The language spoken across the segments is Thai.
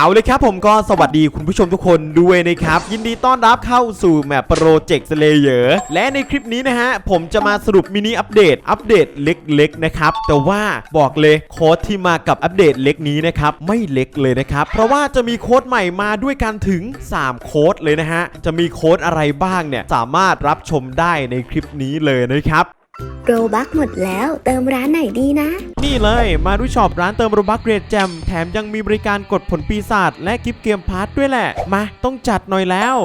เอาเลยครับผมก็สวัสดีคุณผู้ชมทุกคนด้วยนะครับ ยินดีต้อนรับเข้าสู่แมปโปรเจกต์เลเยอร์และในคลิปนี้นะฮะ ผมจะมาสรุปมินิอัปเดต อัปเดตเล็กๆนะครับ แต่ว่าบอกเลยโค้ดที่มากับอัปเดตเล็กนี้นะครับ ไม่เล็กเลยนะครับ เพราะว่าจะมีโค้ดใหม่มาด้วยกันถึง 3 โค้ดเลยนะฮะ จะมีโค้ดอะไรบ้างเนี่ย สามารถรับชมได้ในคลิปนี้เลยนะครับ โรบักหมดแล้ว เติมร้านไหนดีนะ นี่เลยมาดูช็อปร้านเติมโรบัคเกรดแจมแถมยังมีบริการกดผลปีศาจและกิฟเกมพาร์ทด้วยแหละ มาต้องจัดหน่อยแล้ว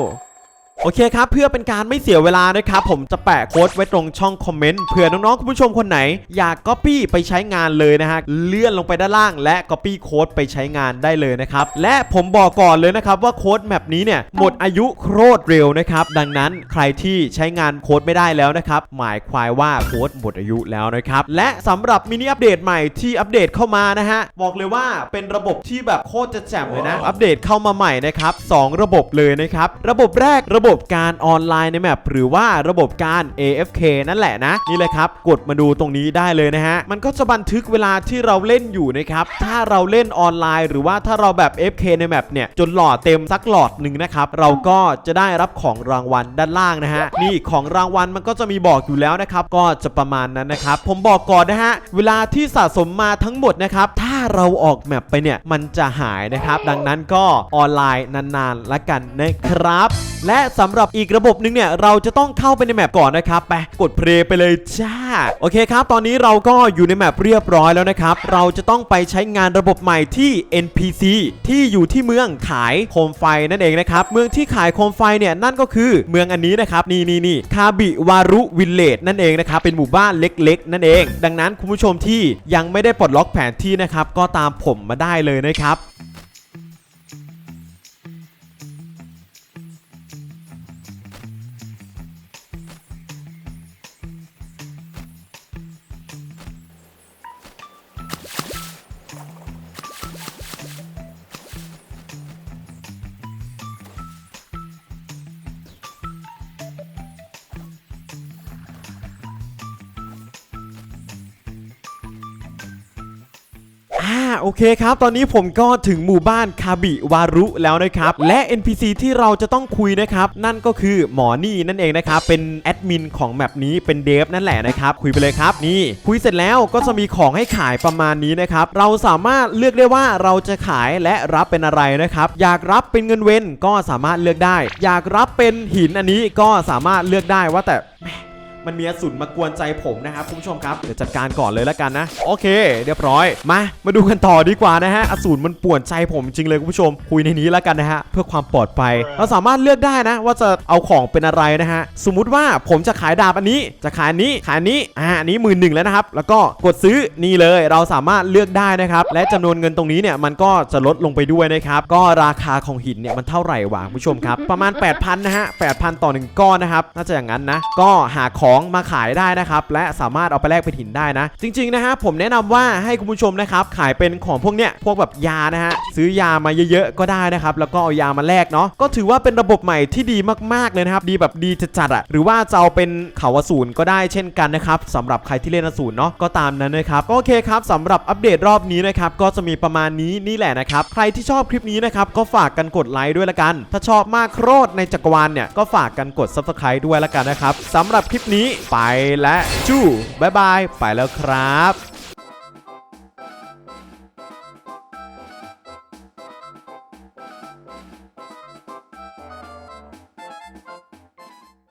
โอเคครับ เพื่อเป็นการไม่เสียเวลานะครับ ผมจะแปะโค้ดไว้ตรงช่องคอมเมนต์เผื่อน้องๆคุณผู้ชมคนไหน อยากก๊อปปี้ไปใช้งานเลยนะฮะเลื่อนลงไปด้านล่าง และก๊อปปี้โค้ดไปใช้งานได้เลยนะครับและผมบอกก่อนเลยนะครับว่าโค้ดแมปนี้เนี่ยหมดอายุโคตรเร็วนะครับดังนั้นใครที่ใช้งานโค้ดไม่ได้แล้วนะครับหมายความว่าโค้ดหมดอายุแล้วนะครับและสำหรับมินิอัปเดตใหม่ที่อัปเดตเข้ามานะฮะบอกเลยว่าเป็นระบบที่แบบโคตรจะแจ่มเลยนะอัปเดตเข้ามาใหม่นะครับสองระบบเลยนะครับระบบแรกระบบบการออนไลน์ในแมปหรือว่าระบบการ AFK นั่นแหละนะ นี่เลยครับ กดมาดูตรงนี้ได้เลยนะฮะ มันก็จะบันทึกเวลาที่เราเล่นอยู่นะครับ ถ้าเราเล่นออนไลน์ หรือว่าถ้าเราแบบ AFK ในแมปเนี่ย จนหลอดเต็มสักหลอดหนึ่งนะครับ เราก็จะได้รับของรางวัลด้านล่างนะฮะ นี่ของรางวัลมันก็จะมีบอกอยู่แล้วนะครับ ก็จะประมาณนั้นนะครับ ผมบอกก่อนนะฮะ เวลาที่สะสมมาทั้งหมดนะครับ ถ้า เราออกแมปไปเนี่ย มันจะหายนะครับ ดังนั้นก็ออนไลน์นานๆละกันนะครับ และสำหรับอีกระบบหนึงเนี่ย เราจะต้องเข้าไปในแมปก่อนนะครับ ไปกดเพลย์ไปเลยจ้า โอเคครับ ตอนนี้เราก็อยู่ในแมปเรียบร้อยแล้วนะครับ เราจะต้องไปใช้งานระบบใหม่ที่ NPC ที่อยู่ที่เมืองขายโคมไฟนั่นเองนะครับ เมืองที่ขายโคมไฟเนี่ยนั่นก็คือเมืองอันนี้นะครับนี่นี่นี่คาบิวารุวิลเลจนั่นเองนะครับเป็นหมู่บ้านเล็ก ๆ นั่นเอง ดังนั้นคุณผู้ชมที่ยังไม่ได้ปลดล็อกแผนที่นะครับก็ตามผมมาได้เลยนะครับ อ่าโอเคครับ ตอนนี้ผมก็ถึงหมู่บ้านคาบิวารุแล้วนะครับ และ NPC ที่เราจะต้องคุยนะครับ นั่นก็คือหมอนี่นั่นเองนะครับ เป็นแอดมินของแมปนี้เป็นเดฟนั่นแหละนะครับ คุยไปเลยครับนี่ คุยเสร็จแล้วก็จะมีของให้ขายประมาณนี้นะครับ เราสามารถเลือกได้ว่าเราจะขายและรับเป็นอะไรนะครับ อยากรับเป็นเงินเว้นก็สามารถเลือกได้ อยากรับเป็นหินอันนี้ก็สามารถเลือกได้ว่าแต่ มมันมีอสูรมากวนใจผมนะครับคุณผู้ชมครับเดี๋ยวจัดการก่อนเลยแล้วกันนะ โอเค เรียบร้อยมา มาดูกันต่อดีกว่านะฮะอสูรมันป่วนใจผมจริงเลยคุณผู้ชม คุยในนี้แล้วกันนะฮะเพื่อความปลอดภัยเราสามารถเลือกได้นะ ว่าจะเอาของเป็นอะไรนะฮะสมมุติว่าผมจะขายดาบอันนี้จะขายอันนี้ขายอันนี้อ่าอันนี้หมื่นหนึ่งแล้วนะครับแล้วก็กดซื้อนี่เลยเราสามารถเลือกได้นะครับและจำนวนเงินตรงนี้เนี่ยมันก็จะลดลงไปด้วยนะครับก็ราคาของหินเนี่ยมันเท่าไหร่วะคุณผู้ชมครับประมาณ 8,000นะฮะ8,000 ต่อหนึ่งก้อนนะครับน่าจะอย่างนั้นนะก็หาของมาขายได้นะครับและสามารถเอาไปแลกเป็นหินได้นะ จริงๆนะฮะผมแนะนำว่าให้คุณผู้ชมนะครับขายเป็นของพวกเนี้ยพวกแบบยานะฮะซื้อยามาเยอะๆก็ได้นะครับแล้วก็เอายามาแลกเนาะก็ถือว่าเป็นระบบใหม่ที่ดีมากๆเลยนะครับดีแบบดีจัดๆอะหรือว่าจะเอาเป็นเขาอสูรก็ได้เช่นกันนะครับสำหรับใครที่เล่นอสูรเนาะก็ตามนั้นนะครับก็โอเคครับสำหรับอัปเดตรอบนี้นะครับก็จะมีประมาณนี้นี่แหละนะครับใครที่ชอบคลิปนี้นะครับก็ฝากกันกดไลค์ด้วยละกัน ถ้าชอบมากโครดในจักรวาลเนี่ยก็ฝากกันกด subscribe ด้วยละกันนะครับสำหรับคลิปนี้ไปและจู้บายบาย ไปแล้วครับ